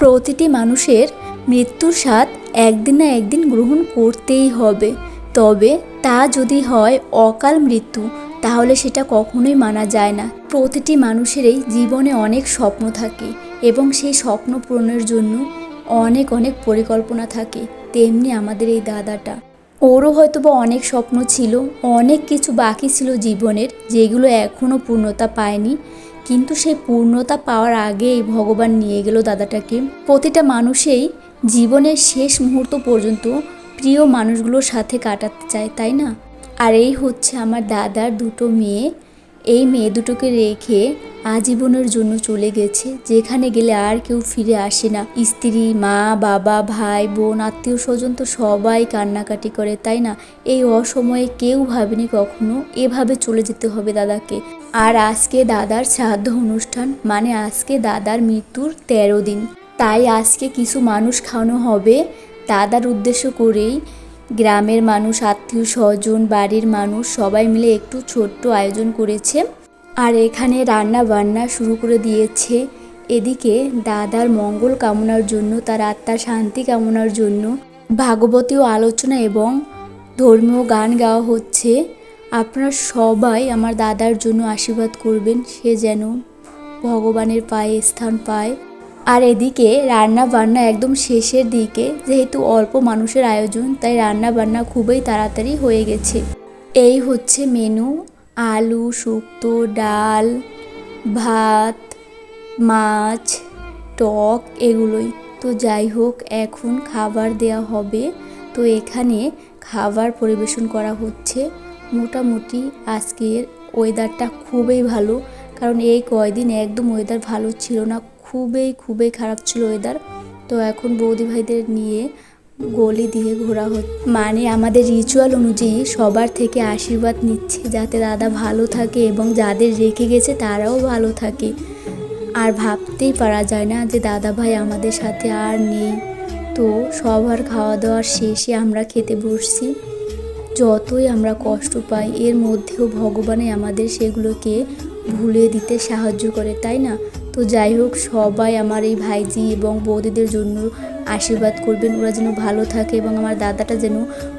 প্রতিটি মানুষের মৃত্যুর স্বাদ একদিন না একদিন গ্রহণ করতেই হবে। তবে তা যদি হয় অকাল মৃত্যু, তাহলে সেটা কখনোই মানা যায় না। প্রতিটি মানুষেরই জীবনে অনেক স্বপ্ন থাকে এবং সেই স্বপ্ন পূরণের জন্য অনেক অনেক পরিকল্পনা থাকে, তেমনি আমাদের এই দাদাটা। ওরও হয়তো বা অনেক স্বপ্ন ছিল, অনেক কিছু বাকি ছিল জীবনের, যেগুলো এখনও পূর্ণতা পায়নি। কিন্তু সেই পূর্ণতা পাওয়ার আগেই ভগবান নিয়ে গেল দাদাটাকে। প্রতিটা মানুষেই জীবনের শেষ মুহূর্ত পর্যন্ত প্রিয় মানুষগুলোর সাথে কাটাতে চায়, তাই না? আর এই হচ্ছে আমার দাদার দুটো মেয়ে। এই মেয়ে দুটোকে রেখে আজীবনের জন্য চলে গেছে। যেখানে গেলে আর কেউ ফিরে আসে না। স্ত্রী, মা, বাবা, ভাই, বোন, আত্মীয় স্বজন তো সবাই কান্নাকাটি করে, তাই না? এই অসময়ে কেউ ভাবেনি কখনো এভাবে চলে যেতে হবে দাদাকে। আর আজকে দাদার শ্রাদ্ধ অনুষ্ঠান মানে আজকে দাদার মৃত্যুর তেরো দিন। তাই আজকে কিছু মানুষ খাওয়ানো হবে। দাদার উদ্দেশ্য করেই গ্রামের মানুষ, আত্মীয় স্বজন, বাড়ির মানুষ সবাই মিলে একটু ছোট্ট আয়োজন করেছে। আর এখানে রান্না বান্না শুরু করে দিয়েছে। এদিকে দাদার মঙ্গল কামনার জন্য, তার আত্মার শান্তি কামনার জন্য ভাগবতীয় আলোচনা এবং ধর্মীয় গান গাওয়া হচ্ছে। আপনারা সবাই আমার দাদার জন্য আশীর্বাদ করবেন, সে যেন ভগবানের পায়ে স্থান পায়। আর এদিকে রান্না বান্না একদম শেষের দিকে, যেহেতু অল্প মানুষের আয়োজন, তাই রান্না বান্না খুবই তাড়াতাড়ি হয়ে গেছে। এই হচ্ছে মেনু আলু, শুক্তো, ডাল, ভাত, মাছ, টক এগুলোই। তো যাই হোক, এখন খাবার দেয়া হবে। তো এখানে খাবার পরিবেশন করা হচ্ছে। মোটামুটি আজকের ওয়েদারটা খুবই ভালো। কারণ এই কয়দিন একদম ওয়েদার ভালো ছিল না। খুবই খুবই খারাপ ছিল ওয়েদার। তো এখন বৌদি ভাইদের নিয়ে গলি দিয়ে ঘোরা হচ্ছে মানে আমাদের রিচুয়াল অনুযায়ী সবার থেকে আশীর্বাদ নিচ্ছে যাতে দাদা ভালো থাকে এবং যাদের রেখে গেছে তারাও ভালো থাকে। আর ভাবতেই পারা যায় না যে দাদা ভাই আমাদের সাথে আর নেই। তো সবার খাওয়া দাওয়ার শেষে আমরা খেতে বসছি। যতই আমরা কষ্ট পাই, এর মধ্যেও ভগবানে আমাদের সেগুলোকে ভুলে দিতে সাহায্য করে, তাই না? তো যাই হোক, সবাই আমার এই ভাইজি এবং বৌদিদের জন্য আশীর্বাদ করবেন। ওরা যেন ভালো থাকে এবং আমার দাদাটা যেন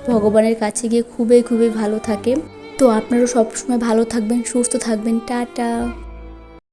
ভগবানের কাছে গিয়ে খুবই খুবই ভালো থাকে। তো আপনারাও সবসময় ভালো থাকবেন, সুস্থ থাকবেন। টাটা।